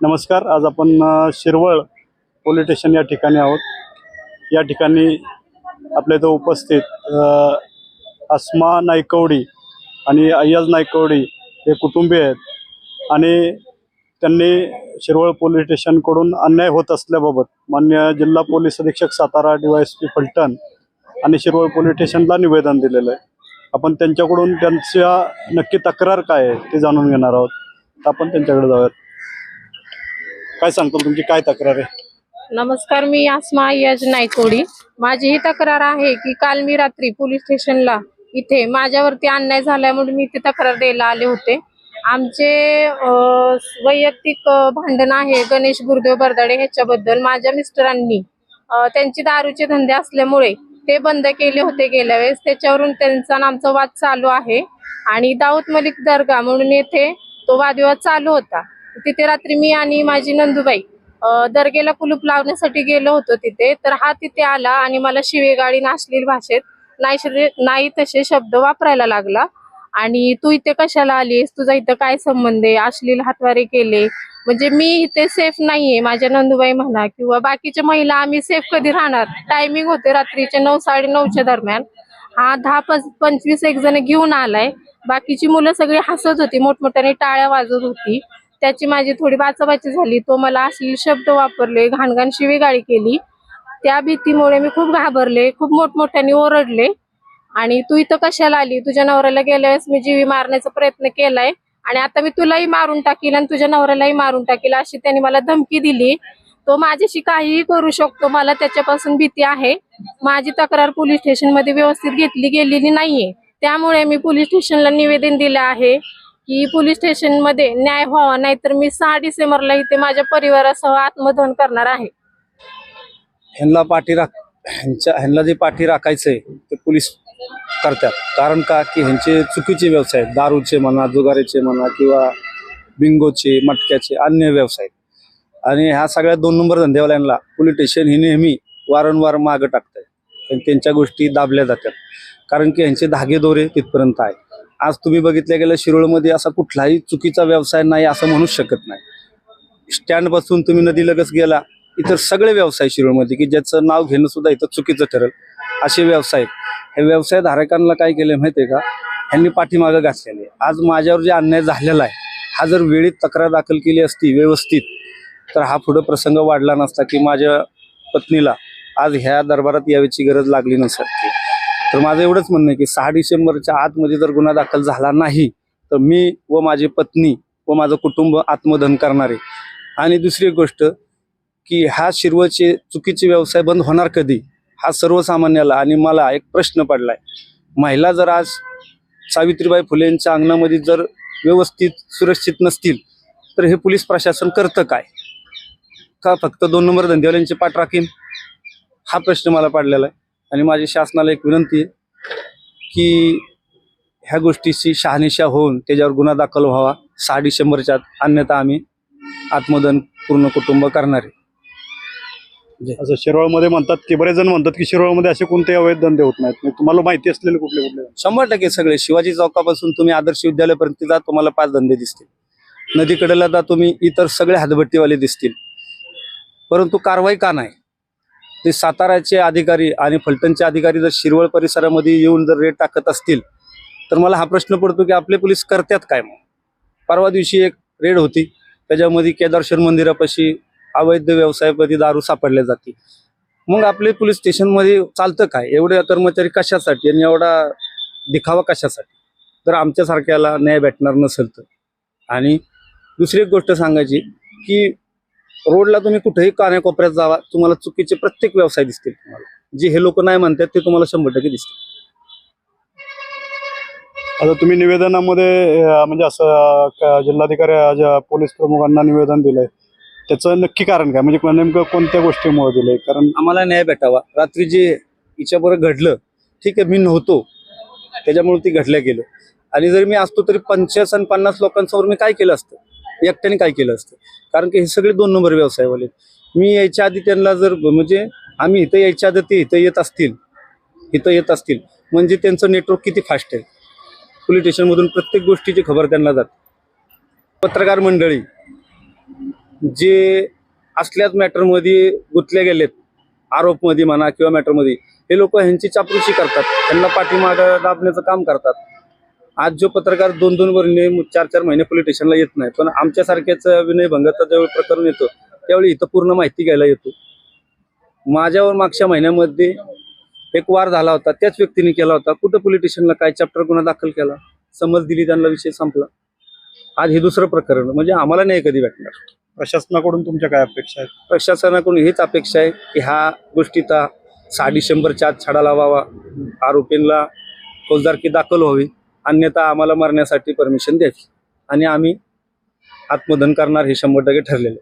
नमस्कार आज आपण शिरवळ पोलीस स्टेशन या ठिकाणी आहोत. या ठिकाणी आपल्या इथं उपस्थित अस्मा नायकवडी आणि अय्याज नायकवडी हे कुटुंबीय आहेत आणि त्यांनी शिरवळ पोलीस स्टेशनकडून अन्याय होत असल्याबाबत मान्य जिल्हा पोलीस अधीक्षक Satara D Y S P Phaltan आणि शिरवळ पोलीस स्टेशनला निवेदन दिलेलं आहे. आपण त्यांच्याकडून त्यांच्या नक्की तक्रार काय आहे ते जाणून घेणार आहोत. तर आपण त्यांच्याकडे जाऊयात. काय सांगतो तुमची काय तक्रार आहे? नमस्कार मी आसमा यज नायकोडी. माझी ही तक्रार आहे की काल मी रात्री पोलीस स्टेशनला इथे माझ्यावरती अन्याय झाल्यामुळे मी इथे तक्रार द्यायला आले होते. आमचे वैयक्तिक भांडण आहे गणेश गुरुदेव बरदाडे ह्याच्याबद्दल माझ्या मिस्टरांनी अं, त्यांचे दारूचे धंदे असल्यामुळे ते बंद केले होते गेल्या वेळेस. त्याच्यावरून त्यांचा आणि आमचा वाद चालू आहे. आणि दाऊद मलिक दर्गा म्हणून येथे तो वादविवाद चालू होता. तिथे रात्री मी आणि माझी नंदूबाई दर्गेला कुलूप लावण्यासाठी गेलो होतो तिथे. तर हा तिथे आला आणि मला शिवेगाडी नाशलील भाषेत नाही नाही तसे शब्द वापरायला लागला. आणि तू इथे कशाला आलीस? तुझा इथं काय संबंध आहे? अश्लील हातवारे केले. म्हणजे मी इथे सेफ नाहीये माझ्या नंदुबाई म्हणा किंवा बाकीच्या महिला आम्ही सेफ कधी राहणार? टायमिंग होते रात्रीचे नऊ साडे नऊच्या दरम्यान. हा दहा पंच- पंचवीस एक जण घेऊन आलाय. बाकीची मुलं सगळी हसत होती मोठमोठ्याने टाळ्या वाजत होती. त्याची माझी थोडी बाचाबाची झाली. तो मला अश्लील शब्द वापरले घाणघाण शिवेगाळी केली. त्या भीतीमुळे मी खूप घाबरले खूप मोठमोठ्याने ओरडले. आणि तू इथं कशाला आली? तुझ्या नवऱ्याला गेल्या मी जीवी मारण्याचा प्रयत्न केलाय. आणि आता मी तुलाही मारून टाकील आणि तुझ्या नवऱ्यालाही मारून टाकील अशी त्यांनी मला धमकी दिली. तो माझ्याशी काहीही करू शकतो मला त्याच्यापासून भीती आहे. माझी तक्रार पोलीस स्टेशनमध्ये व्यवस्थित घेतली गेलेली नाहीये. त्यामुळे मी पोलीस स्टेशनला निवेदन दिलं आहे. की पोलीस स्टेशनमध्ये न्याय व्हावा नाहीतर मी सहा डिसेंबरला इथे माझ्या परिवारासह आत्मदहन करणार आहे. ह्यांना पाठी राख ह्यांच्या ह्यांना जे पाठी राखायचंय ते पोलीस करतात. कारण का? की ह्यांचे चुकीचे व्यवसाय दारूचे म्हणा जुगारीचे म्हणा किंवा बिंगोचे मटक्याचे अन्य व्यवसाय आणि ह्या सगळ्या दोन नंबर धंदेवाल्यांना पोलीस स्टेशन हे नेहमी वारंवार मागं टाकतंय आणि त्यांच्या गोष्टी दाबल्या जातात. कारण की ह्यांचे धागेदोरे तिथपर्यंत आहे आज तुम्ही बघितलं गेलं शिरोळमध्ये असा कुठलाही चुकीचा व्यवसाय नाही असं म्हणूच शकत नाही. स्टँडपासून तुम्ही नदी लगच गेला इतर सगळे व्यवसाय शिरोळमध्ये की ज्याचं नाव घेणं सुद्धा इथं चुकीचं ठरेल. असे व्यवसाय हे व्यवसाय धारकांना काय केले माहितीये का? ह्यांनी पाठीमागं घातलेले आज माझ्यावर जे अन्याय झालेला आहे हा जर वेळेत तक्रार दाखल केली असती व्यवस्थित तर हा पुढं प्रसंग वाढला नसता की माझ्या पत्नीला आज ह्या दरबारात यायची गरज लागली नसती. तर माझं एवढंच म्हणणं आहे की सहा डिसेंबरच्या आतमध्ये जर गुन्हा दाखल झाला नाही तर मी व माझी पत्नी व माझं कुटुंब आत्मदहन करणार आहे. आणि दुसरी एक गोष्ट की हा शिरवचे चुकीचे व्यवसाय बंद होणार कधी? हा सर्वसामान्याला आणि मला एक प्रश्न पडला आहे महिला जर आज सावित्रीबाई फुलेंच्या अंगणामध्ये जर व्यवस्थित सुरक्षित नसतील तर हे पोलीस प्रशासन करतं काय? का फक्त दोन नंबर धंदेवाल्यांची पाठ राखीन? हा प्रश्न मला पडलेला आहे. आणि माझी शासनाला एक विनंती आहे की ह्या गोष्टीची शहानिशा होऊन त्याच्यावर गुन्हा दाखल व्हावा. सहा डिसेंबरच्या. अन्यथा आम्ही आत्मदहन पूर्ण कुटुंब करणार आहे. असं शिरोळमध्ये म्हणतात की बरेच जण म्हणतात की शिरोळमध्ये असे कोणते अवैध धंदे होत नाहीत. मग तुम्हाला माहिती असलेले कुठले कुठले शंभर टक्के सगळे. शिवाजी चौकापासून तुम्ही आदर्श विद्यालयापर्यंत जा तुम्हाला पाच धंदे दिसतील. नदीकडेला जा तुम्ही इतर सगळे हातभट्टीवाले दिसतील. परंतु कारवाई का नाही? ते साताऱ्याचे अधिकारी आणि फलटणचे अधिकारी जर शिरवळ परिसरामध्ये येऊन जर रेट टाकत असतील तर मला हा प्रश्न पडतो की आपले पोलीस करतात काय मग? परवा दिवशी एक रेड होती त्याच्यामध्ये केदारेश्वर मंदिरापाशी अवैध व्यवसायामध्ये दारू सापडल्या जाते. मग आपले पोलीस स्टेशनमध्ये चालतं काय? एवढे कर्मचारी कशासाठी? आणि एवढा दिखावा कशासाठी? तर आमच्यासारख्याला न्याय भेटणार नसेल तर. आणि दुसरी एक गोष्ट सांगायची की रोडला तुम्ही कुठेही कान्याकोपऱ्यात जावा तुम्हाला चुकीचे प्रत्येक व्यवसाय दिसतील तुम्हाला. जे हे लोक नाही म्हणतात ते तुम्हाला शंभर टक्के दिसतील. आता तुम्ही निवेदनामध्ये अं, म्हणजे असं क- जिल्हाधिकारी पोलीस प्रमुखांना निवेदन दिलंय त्याचं नक्की कारण काय? म्हणजे नेमकं कोणत्या गोष्टीमुळे दिलंय? कारण आम्हाला न्याय भेटावा. रात्री जे हिच्याबरोबर घडलं ठीक आहे मी नव्हतो. त्याच्यामुळे ती घडल्या गेलं. आणि जर मी असतो तरी पंचाळीस आणि पन्नास लोकांसमोर मी काय केलं असतं? एकट्याने काय केलं असतं? कारण की हे सगळे दोन नंबर व्यवसायवाले वाले मी यायच्या आधी त्यांना जर म्हणजे आम्ही इथं यायच्या आधी ते इथं येत असतील इथं येत असतील म्हणजे त्यांचं नेटवर्क किती फास्ट आहे? पोलीस स्टेशनमधून प्रत्येक गोष्टीची खबर त्यांना जाते. पत्रकार मंडळी जे असल्याच मॅटरमध्ये गुंतले गेलेत आरोपमध्ये म्हणा किंवा मॅटरमध्ये हे लोक ह्यांची चापरुशी करतात. त्यांना पाठीमागं दाबण्याचं काम करतात. आज जो पत्रकार दोन दोन महिने चार चार महिने पोलीस स्टेशनला येत नाही पण आमच्यासारख्याच विनयभंगाचं ज्यावेळी प्रकरण येतं त्यावेळी इथं पूर्ण माहिती घ्यायला येतो. माझ्यावर मागच्या महिन्यामध्ये एक वार झाला होता त्याच व्यक्तीने केला होता. कुठं पोलीस स्टेशनला काय चॅप्टर गुन्हा दाखल केला? समज दिली त्यांना विषय संपला. आज हे दुसरं प्रकरण म्हणजे आम्हाला नाही कधी भेटणार. प्रशासनाकडून तुमच्या काय अपेक्षा आहेत? प्रशासनाकडून हीच अपेक्षा आहे की ह्या गोष्टीचा सहा डिसेंबरच्या आत छडा लावावा. आरोपींना फौजदारकी दाखल व्हावी. अन्यथा आम्हाला मरण्यासाठी परमिशन द्यावी आणि आम्ही आत्मदहन करणार हे शंभर टक्के ठरलेले